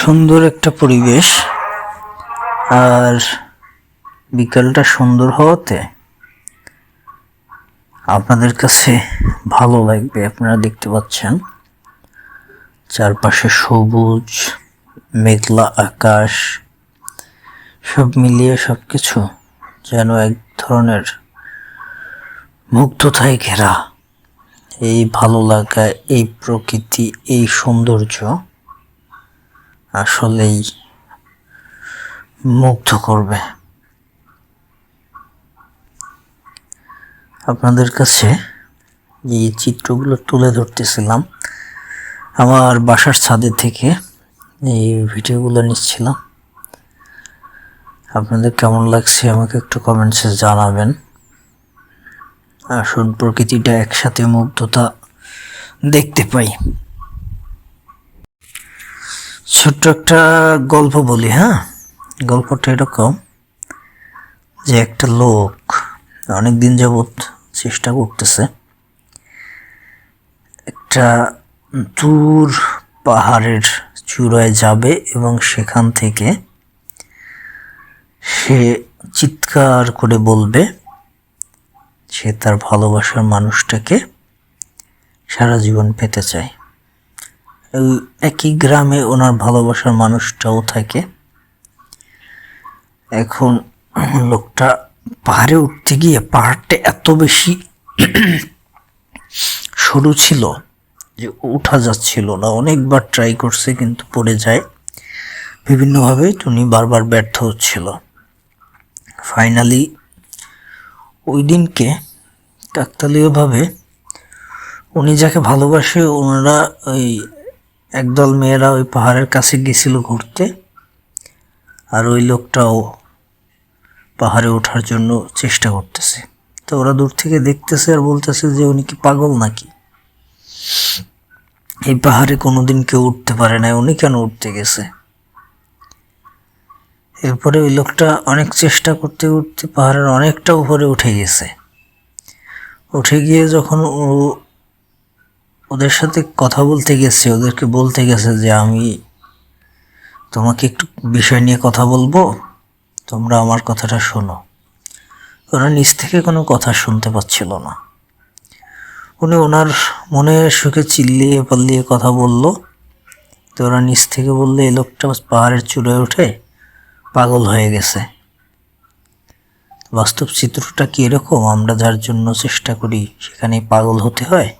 সুন্দর একটা পরিবেশ, আর বিকালটা সুন্দর হওয়াতে আপনাদের কাছে ভালো লাগবে, আপনারা দেখতে পাচ্ছেন। চারপাশে সবুজ, মেঘলা আকাশ, সব মিলিয়ে সব কিছু যেন এক ধরনের মুগ্ধতায় ঘেরা। এই ভালো লাগা, এই প্রকৃতি, এই সৌন্দর্য আসলেই মুগ্ধ করবে। আপনাদের কাছে এই চিত্রগুলো তুলে ধরতেছিলাম, আমার বাসার ছাদে থেকে এই ভিডিওগুলো নিচ্ছিলাম। আপনাদের কেমন লাগছে আমাকে একটু কমেন্টসে জানাবেন। আসুন প্রকৃতিটা একসাথে মুগ্ধতা দেখতে পাই। ছোট্ট একটা গল্প বলি হ্যাঁ? গল্পটা এরকম যে একটা লোক অনেক দিন যাবৎ চেষ্টা করতেছে একটা দূর পাহাড়ের চূড়ায় যাবে এবং সেখান থেকে সে চিৎকার করে বলবে, সে তার ভালোবাসার মানুষটাকে সারা জীবন পেতে চায়। একই গ্রামে ওনার ভালোবাসার মানুষটাও থাকে। এখন লোকটা পাহাড়ে উঠতে গিয়ে পাহাড়টা এত বেশি সরু ছিল যে উঠা যাচ্ছিল না। অনেকবার ট্রাই করছে কিন্তু পড়ে যায়। বিভিন্নভাবে উনি বারবার ব্যর্থ হচ্ছিল। ফাইনালি ওই দিনকে কাকতালীয়ভাবে উনি যাকে ভালোবাসে, ওনারা ওই একদল মেয়েরা ওই পাহাড়ের কাছে গেছিল ঘুরতে, আর ওই লোকটাও পাহাড়ে ওঠার জন্য চেষ্টা করতেছে। তো ওরা দূর থেকে দেখতেছে আর বলতেছে যে উনি কি পাগল নাকি? এই পাহাড়ে কোনোদিন কেউ উঠতে পারে না উনি কেন উঠতে গেছে? এরপরে ওই লোকটা অনেক চেষ্টা করতে করতে পাহাড়ের অনেকটা উপরে উঠে গেছে। উঠে গিয়ে যখন ও ওদের সাথে কথা বলতে গেছে, ওদেরকে বলতে গেছে যে আমি তোমাকে একটু বিষয় নিয়ে কথা বলব, তোমরা আমার কথাটা শোনো। ওরা নিচ থেকে কোনো কথা শুনতে পাচ্ছিল না। উনি ওনার মনে সুখে চিল্লিয়ে পাল্লিয়ে কথা বলল। তো ওরা নিচ থেকে বললে, এই লোকটা পাহাড়ের চূড়ায় উঠে পাগল হয়ে গেছে। বাস্তব চিত্রটা কি এরকম? আমরা যার জন্য চেষ্টা করি সেখানে পাগল হতে হয়?